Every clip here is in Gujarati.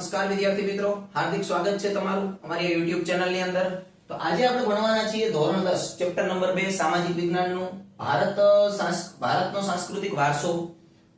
નમસ્કાર વિદ્યાર્થી મિત્રો. હાર્દિક સ્વાગત છે તમારું અમારી YouTube ચેનલની અંદર. તો આજે આપણે ભણવાના છીએ ધોરણ 10 ચેપ્ટર નંબર 2 સામાજિક વિજ્ઞાનનું. ભારત ભારતનો સાંસ્કૃતિક વારસો,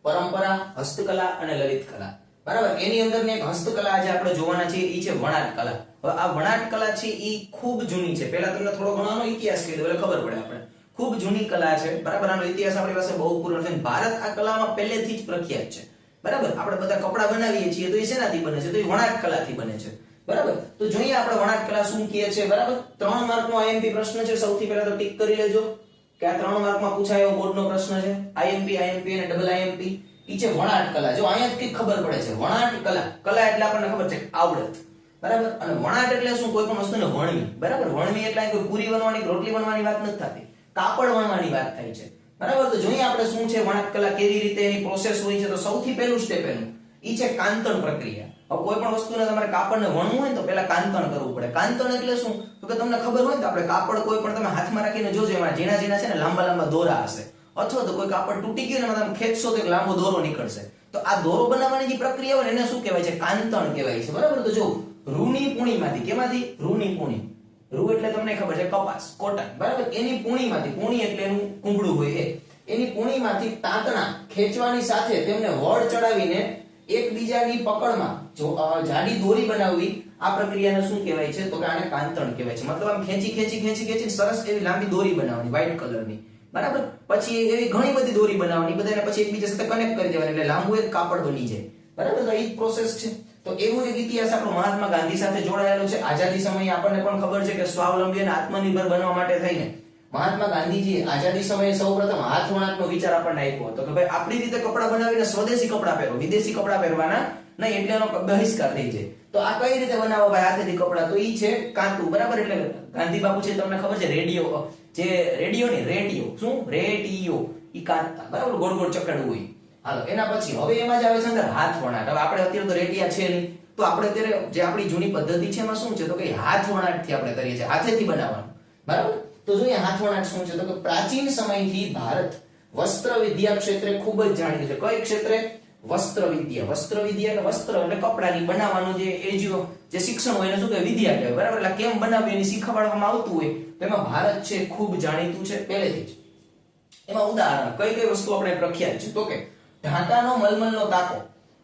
પરંપરા, હસ્તકલા અને લલિત કલા. બરાબર? એની અંદર ને એક હસ્તકલા આજે આપણે જોવાના છીએ એ છે વણાટ કલા. હવે આ વણાટ કલા છે એ ખૂબ જૂની છે. પહેલા તમને થોડો ઘણો ઇતિહાસ કહી દઉં, એટલે ખબર પડે આપણે. ખૂબ જૂની કલા છે. બરાબર? આનો ઇતિહાસ આપણી પાસે બહુ પૂર્ણ છે. ભારત આ કલામાં પહેલેથી જ પ્રખ્યાત છે. બરાબર? આપણે બધા કપડા બનાવીએ છીએ તો એ શેનાથી બને છે? તો એ વણાટ કલાથી બને છે. બરાબર? તો જોઈએ આપણે વણાટ કલા શું કહે છે, બરાબર? ત્રણ માર્કનો આઈએમપી પ્રશ્ન છે. સૌથી પહેલા તો ટીક કરી લેજો કે આ ત્રણ માર્કમાં પૂછાય એવો બોર્ડનો પ્રશ્ન છે. આઈએમપી આઈએમપી અને ડબલ આઈએમપી ઈ છે વણાટ કલા. જો અહીંયા જ ખબર પડે છે. વણાટ કલા. કલા એટલે આપણને ખબર છે આવડત. બરાબર? અને વણાટ એટલે શું? કોઈ પણ વસ્તુને વણવી. બરાબર? વણવી એટલે કોઈ પૂરી બનવાની રોટલી વણવાની વાત નથી થતી. કાપડ વણવાની વાત થાય છે. બરાબર? તો જોઈએ આપણે શું છે વણાટ કલા કેવી રીતે એની પ્રોસેસ હોય છે, તો સૌથી પહેલું સ્ટેપ એનું. ઈ છે કાંતણ પ્રક્રિયા. હવે કોઈ પણ વસ્તુને તમારે કાપડને વણવું હોય તો પહેલા કાંતણ કરવું પડે. કાંતણ એટલે શું? તો કે તમને ખબર હોય ને આપણે કાપડ કોઈ પણ તમે હાથમાં રાખીને જોજો, એમાં ઝીણા ઝીણા છે ને લાંબા લાંબા દોરા હશે. અથવા તો કોઈ કાપડ તૂટી ગયું ને તમે ખેંચશો તો લાંબો દોરો નીકળશે. તો આ દોરો બનાવવાની જે પ્રક્રિયા હોય એને શું કહેવાય છે? કાંતણ કહેવાય છે. બરાબર? તો જો રૂની પૂણીમાંથી, કેમાંથી? રૂની પૂણી. રૂ એટલે તમને ખબર છે કપાસ, કોટન, બરાબર? એની પૂણીમાંથી, પૂણી એટલે એનું કુંબળું હોય એ. એની પૂણીમાંથી તાંતણા ખેંચવાની સાથે તેમને વળ ચડાવીને એકબીજાની પકડમાં, જો જાડી દોરી બનાવવી, આ પ્રક્રિયાને શું કહેવાય છે? તો કે આને કાંતણ કહેવાય છે. મતલબ આમ ખેંચી ખેંચી ખેંચી ખેંચી સરસ એવી લાંબી દોરી બનાવવાની વ્હાઇટ કલરની બરાબર? પછી એવી ઘણી બધી દોરી બનાવવાની, બધાને પછી એકબીજા સાથે કનેક્ટ કરી દેવાની, એટલે લાંબુ એક કાપડ બની જાય. બરાબર? તો એ પ્રોસેસ છે. તો એવો એક ઇતિહાસ આપણો મહાત્મા ગાંધી સાથે જોડાયેલો છે. આઝાદી સમયે આપણને પણ ખબર છે કે સ્વાવલંબી અને આત્મનિર્ભર બનવા માટે થઈને મહાત્મા ગાંધીજીએ આઝાદી સમયે સૌપ્રથમ હાથ વણાટનો વિચાર આપણને આપ્યો હતો કે ભાઈ આપણી રીતે કપડાં બનાવીને સ્વદેશી કપડાં પહેરો, વિદેશી કપડાં પહેરવાના નહીં, એટલે એનો બહિષ્કાર થઈ જાય. તો આ કઈ રીતે બનાવો ભાઈ હાથેથી કપડાં? તો ઈ છે કાંતુ, બરાબર? એટલે ગાંધી બાપુ છે, તમને ખબર છે, રેડિયો જે રેડિયો ને રેડિયો શું? રેડિયો ઈ કાંતા, બરાબર? ગોળ ગોળ ચકડવું હોય. હાલો, એના પછી હવે એમાં જ આવે છે અંદર હાથ વણાટ. હવે આપણે અત્યારે તો રેડિયા છે નહીં. તો આપણે અત્યારે જે આપણી જૂની પદ્ધતિ છે એમાં શું છે? તો કે હાથ વણાટથી આપણે કરીએ છીએ. હાથેથી બનાવવાનું. બરાબર? તો જોઈએ હાથ વણાટ શું છે? તો કે પ્રાચીન સમયથી ભારત વસ્ત્ર વિદ્યા ક્ષેત્રે ખૂબ જ જાણીતું છે. કઈ ક્ષેત્રે? વસ્ત્ર વિદ્યા. વસ્ત્ર વિદ્યા એટલે વસ્ત્ર એટલે કપડાની બનાવવાનું જે એજીઓ જે શિક્ષણ હોય એને શું કહેવાય? વિદ્યા કહેવાય. બરાબર? એટલે કેમ બનાવવી એની શીખવાડવામાં આવતું હોય. તો એમાં ભારત છે ખૂબ જાણીતું છે પહેલેથી જ. એમાં ઉદાહરણ. કઈ કઈ વસ્તુ આપણે પ્રખ્યાત છે? તો કે ઢાંકાનો મલમલનો તાકો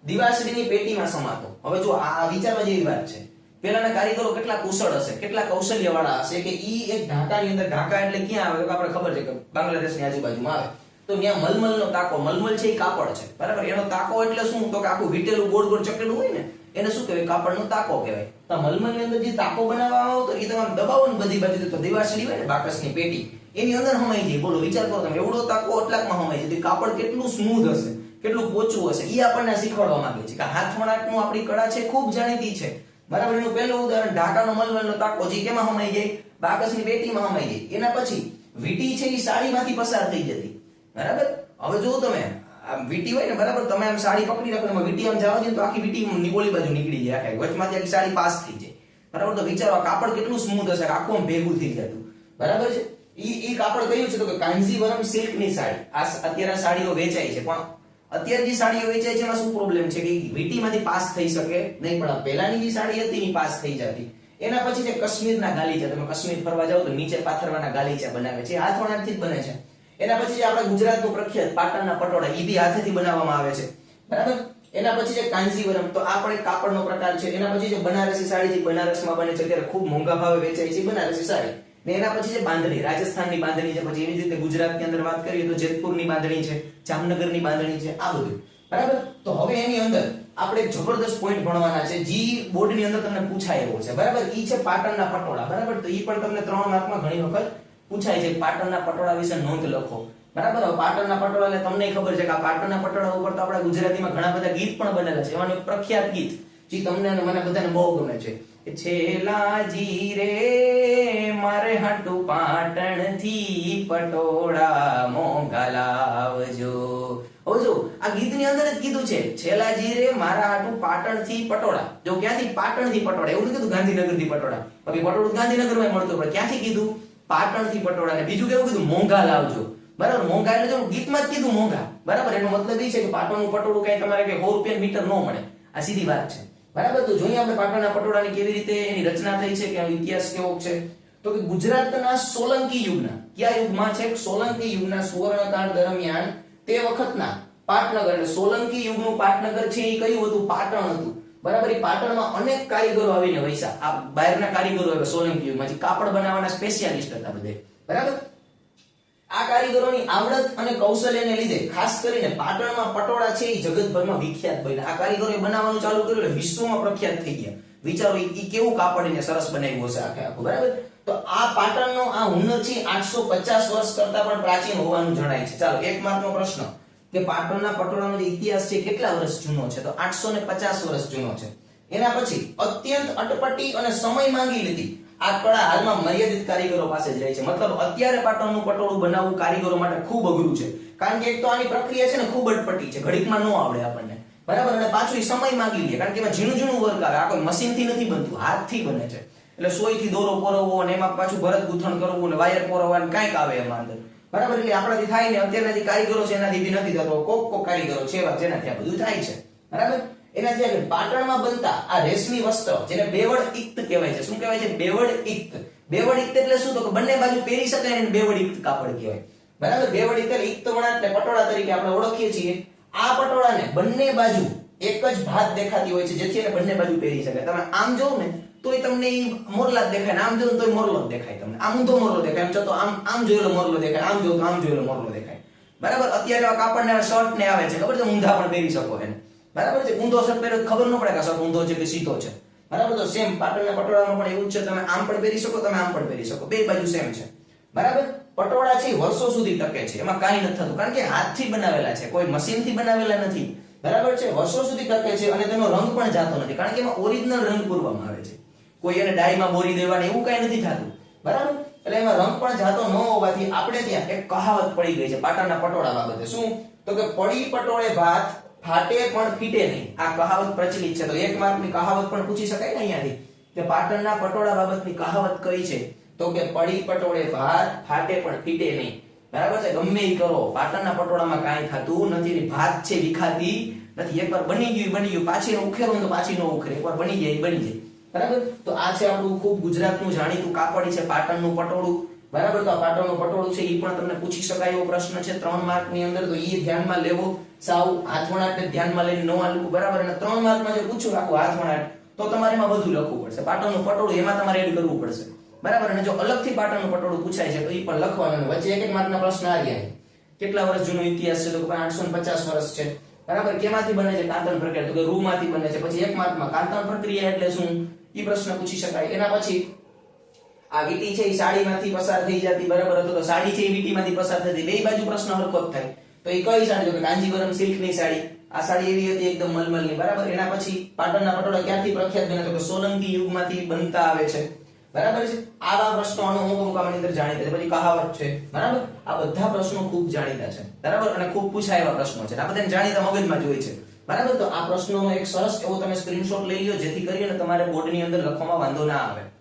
દિવાસળીની પેટીમાં સમાતો. હવે જો આ વિચારવા જેવી વાત છે. પેલાના કારીગરો કેટલા કુશળ હશે, કેટલા કૌશલ્ય વાળા હશે કે ઈ એક ઢાંકાની અંદર ઢાંકા એટલે ક્યાં આવે? આપણે ખબર છે કે બાંગ્લાદેશની આજુબાજુમાં આવે. તો ત્યાં મલમલનો તાકો મલમલ છે એ કાપડ છે. બરાબર? એનો તાકો એટલે શું? તો કે આખું વીટેલું ગોળ ગોળ ચકેલું હોય ને, એને શું કહેવાય? કાપડનો તાકો કહેવાય. તો મલમલની અંદર જે તાકો બનાવવામાં આવતો એ તમામ દબાવો ને બધી બાજુ તો દિવાસળી હોય ને, બાકસની પેટી. એની અંદર હમાઈ જાય. બોલો, વિચાર કરો તમે, એવડો તાકો એટલાકમાં હમાઈ જાય? કાપડ કેટલું સ્મૂધ હશે? કેટલું પોચું હશે. એ આપણને શીખવાડવા માંગે છે કે હાથ વણાટનું આપણી કળા છે, ખૂબ જાણીતી છે. બરાબર? એનું પહેલું ઉદાહરણ, ઢાકાનો મલમલનો તાકો, જે કેમાં હમાઈ જાય બાકસની પેટીમાં હમાઈ જાય એના પછી, વીટી છે એ સાડીમાંથી પસાર થઈ જતી. બરાબર? હવે જો તમે, આમ વીટી હોય ને, બરાબર? તમે આમ સાડી પકડી રાખો એમાં વીટી આમ જવા દે તો આખી વીટી નિકોલી બાજુ નીકળી જાય, આખી. વચમાંથી આખી સાડી પાસ થઈ જાય. બરાબર? તો વિચારો કાપડ કેટલું સ્મૂથ હશે? આખું આમ ભેગું થઈ જતું. બરાબર છે? ઈ ઈ કાપડ કયું છે તો કે કાંજીવરમ સિલ્કની સાડી. આ અત્યારે સાડીઓ વેચાય છે. પણ અત્યારે જે સાડીઓ વેચાય છે, એમાં શું પ્રોબ્લેમ છે કે વીટીમાંથી પાસ થઈ શકે? નહીં, પણ પહેલાની જે સાડી હતી, એની પાસ થઈ જતી. એના પછી જે કાશ્મીરના ગાલીચા, તમે કાશ્મીર ફરવા જાવ તો નીચે પાથરવાના ગાલીચા બનાવે છે, એ હાથ જ બને છે. એના પછી જે આપણે ગુજરાતનું પ્રખ્યાત પાટણના પટોળા એ બી હાથેથી બનાવવામાં આવે છે. બરાબર? એના પછી જે કાંજીવરમ, તો આ પણ એક કાપડનો પ્રકાર છે. એના પછી જે બનારસી સાડી જે બનારસમાં બને છે અત્યારે ખૂબ મોંઘા ભાવે વેચાય છે બનારસી સાડી. એના પછી છે બાંધણી, રાજસ્થાનની બાંધણી છે, પછી એવી રીતે ગુજરાતની અંદર વાત કરીએ તો જેતપુરની બાંધણી છે, જામનગરની બાંધણી છે, આ બધું. બરાબર? તો હવે એની અંદર આપણે જબરદસ્ત પોઈન્ટ ભણવાના છે, જી બોર્ડની અંદર તમને પૂછાય એવો છે. બરાબર? ઈ છે પાટણના પટોળા. બરાબર? તો ઈ પણ તમને ત્રણ માર્કમાં ઘણી વખત પૂછાય છે, પાટણના પટોળા વિશે નોંધ લખો. બરાબર? હવે પાટણના પટોળા, એટલે તમને ખબર છે કે આ પાટણના પટોળા ઉપર તો આપણા ગુજરાતીમાં ઘણા બધા ગીત પણ બનેલા છે. એમાંનું પ્રખ્યાત ગીત, જે તમને અને મને બધાને બહુ ગમે છે. છેલાજી રે, મારે હાટુ પાટણથી પટોળા મોંઘા લાવજો. હવે જો, આ ગીતની અંદર જ કીધું છે, છેલાજી રે, મારા હાટુ પાટણથી પટોળા. જો ક્યાંથી પાટણથી પટોળા? એવું કીધું ગાંધીનગરથી પટોળા. બાકી પટોળું ગાંધીનગરમાં મળતું, પણ ક્યાંથી કીધું? પાટણથી પટોળા. ને બીજું કેવું કીધું? મોંઘા લાવજો. બરાબર? મોંઘા એટલે જો ગીતમાં જ કીધું મોંઘા. બરાબર? એનો મતલબ એ છે કે પાટણનું પટોળું કઈ તમારે કે સો રૂપિયા મીટર ન મળે. આ સીધી વાત છે. બરાબર? તો જોઈએ આપણે પાટણના પટોળાની કેવી રીતે એની રચના થઈ છે, કે ઇતિહાસ કેવો છે? તો કે ગુજરાતના સોલંકી યુગના, કયા યુગમાં છે? સોલંકી યુગના સુવર્ણકાળ દરમિયાન તે વખતના પાટનગર, એટલે સોલંકી યુગનું પાટનગર છે એ કયું હતું? પાટણ હતું. બરાબર? એ પાટણમાં અનેક કારીગરો આવીને વૈસા આ બહારના કારીગરો આવ્યા સોલંકી યુગમાં જે કાપડ બનાવવાના સ્પેશિયાલિસ્ટ હતા બધે. બરાબર? આ કારીગરોની આવડત અને કૌશલ્યને લીધે ખાસ કરીને પાટણમાં પટોળા છે એ જગતભરમાં વિખ્યાત બન્યા. આ કારીગરોએ બનાવવાનું ચાલુ કર્યું એટલે વિશ્વમાં પ્રખ્યાત થઈ ગયા. વિચારો એ કેવું કાપડ એને સરસ બનાવ્યું હશે આખે આખું બરાબર? તો આ પાટણનો આ હુનર છે 850 વર્ષ કરતા પણ પ્રાચીન હોવાનું જણાય છે. ચાલો, એક માર્કનો પ્રશ્ન. કે પાટણના પટોળાનો જે ઇતિહાસ છે કેટલા વર્ષ જૂનો છે? તો 850 વર્ષ જૂનો છે. એના પછી અત્યંત અટપટી અને સમય માંગી લીધી. આ કળા હાલમાં મર્યાદિત કારીગરો પાસે જ રહે છે. મતલબ અત્યારે પાટણનું પટોળું બનાવવું કારીગરો માટે ખૂબ અઘરું છે. કારણ કે એક તો આની પ્રક્રિયા છે ને ખૂબ અટપટી છે. ઘડીકમાં ન આવડે આપણને. બરાબર? અને પાછું સમય માંગી લે. કારણ કે એમાં ઝીણું ઝીણું વર્ક આવે. આ કોઈ મશીનથી નથી બનતું. હાથથી બને છે. એટલે સોયથી દોરો પોરવવો અને એમાં પાછું ભરત ગૂંથણ કરવું અને વાયર પોરવવા ને કાંઈક આવે એમાં અંદર. બરાબર? એટલે આપણાથી થાય ને અત્યારના જે કારીગરો છે એનાથી બી નથી થતો. કોક કોક કારીગરો છે એવા જેનાથી આ બધું થાય છે. બરાબર? એનાથી આગળ પાટણમાં બનતા આ રેશમી વસ્ત્ર, જેને બેવડ ઇક્ત કહેવાય છે. શું કહેવાય છે? બેવડ ઇક્ત બેવડ ઇક્ત એટલે શું? તો કે બંને બાજુ પહેરી શકાય એને બેવડ ઇક્ત કાપડ કહેવાય. બરાબર? બેવડ ઇક્ત એટલે ઇક્ત વણાટને પટોળા તરીકે આપણે ઓળખીએ છીએ. આ પટોળાને બંને બાજુ એક જ ભાત દેખાતી હોય છે, જેથી એને બંને બાજુ પહેરી શકાય. તમે આમ જોવો ને, તોય તમને મોરલા જ દેખાય આમ જોવો તોય મોરલો જ દેખાય તમને. આમ ઊંધો મોરલો દેખાય. એમ તો આમ આમ જોયેલો મોરલો દેખાય, આમ જોયું આમ જોયેલો મોરલો દેખાય. બરાબર? અત્યારે આ કાપડ ને શર્ટ ને આવે છે. ખબર છે? ઊંધા પણ પહેરી શકો એને. બરાબર છે? ઊંધો શર્ટ પહેરો ખબર ન પડે કે શર્ટ ઊંધો છે કે સીધો છે. બરાબર? તો સેમ પાટણના પટોળામાં પણ એવું જ છે, તમે આમ પણ પહેરી શકો, તમે આમ પણ પહેરી શકો. બે બાજુ સેમ છે. બરાબર? પટોળા છે વર્ષો સુધી ટકે છે. એમાં કાંઈ નથી થતું. કારણ કે હાથથી બનાવેલા છે. કોઈ મશીનથી બનાવેલા નથી. બરાબર છે? વર્ષો સુધી ટકે છે અને તેનો રંગ પણ જાતો નથી. કારણ કે એમાં ઓરિજિનલ રંગ પૂરવામાં આવે છે. કોઈ એને ડાયમાં બોરી દેવાની એવું કાંઈ નથી થતું. બરાબર? એટલે એમાં રંગ પણ જાતો ન હોવાથી આપણે ત્યાં એક કહાવત પડી ગઈ છે પાટણના પટોળા બાબતે. શું? તો કે પડી પટોળે ભાત ફાટે પણ ફીટે નહીં. આ કહાવત પ્રચલિત છે. તો એક માર્કની કહાવત પણ પૂછી શકાય ને અહીંયાથી? કે પાટણના પટોળા બાબતની કહાવત કઈ છે? તો કે પડી પટોળે ભાત, ફાટે પણ ફીટે નહીં. બરાબર છે? ગમે એ કરો. પાટણના પટોળામાં કાંઈ થતું નથી. ભાત છે, વિખાતી નથી. એકવાર બની ગયું બની ગયું. પાછી નો ઉખેરો હોય તો પાછી ન ઉખરે. એકવાર બની જાય બની જાય. બરાબર? તો આ છે આપણું ખૂબ ગુજરાતનું જાણીતું કાપડ છે પાટણનું પટોળું. બરાબર? તો આ પાટણનું પટોળું છે એ પણ તમને પૂછી શકાય એવો પ્રશ્ન છે. ત્રણ માર્કની અંદર તો એ ધ્યાનમાં લેવો. સાવ હાથવણાટને ધ્યાનમાં લઈને ન આલવું બરાબર? અને ત્રણ માર્કમાં જો પૂછ્યું રાખું હાથવણાટ, તો તમારે એમાં બધું લખવું પડશે. પાટણનું પટોળું, એમાં તમારે એડ કરવું પડશે. બરાબર? અને જો અલગથી પાટણનું પટોળું પૂછાય છે, તો એ પણ લખવાનું. વચ્ચે એક એક માર્કના પ્રશ્ન આ ગયા કેટલા વર્ષ જૂનો ઇતિહાસ છે? તો કે પચાસ વર્ષ છે. બરાબર? કેમાંથી બને છે? કાંતન પ્રક્રિયા. તો કે રૂમાંથી બને છે. પછી એક માર્કમાં કાંતન પ્રક્રિયા એટલે શું? એ પ્રશ્ન પૂછી શકાય. એના પછી આ વીટી છે એ સાડીમાંથી પસાર થઈ જતી, બરાબર હતો તો સાડી છે એ વીટીમાંથી પસાર થતી. બે બાજુ પ્રશ્ન હરખો થાય. તો એ કઈ સાડી? તો કે કાંજીવરમ સિલ્કની સાડી. આ સાડી એવી હતી એકદમ મલમલની, બરાબર? એના પછી પાટણના પટોળા ક્યાંથી પ્રખ્યાત બને તો કે સોલંકી યુગમાંથી બનતા આવે છે. બરાબર છે? આવા પ્રશ્નો અમુક અમુક આની અંદર જાણીતા છે. પછી કહાવત છે. બરાબર? આ બધા પ્રશ્નો ખૂબ જાણીતા છે. બરાબર? અને ખૂબ પૂછાયેલા પ્રશ્નો છે. આ બધાને જાણીતા મગજમાં જ હોય છે. બરાબર? તો આ પ્રશ્નોનો એક સરસ એવો તમે સ્ક્રીનશોટ લઈ લો જેથી કરીને તમારે બોર્ડની અંદર લખવામાં વાંધો ના આવે.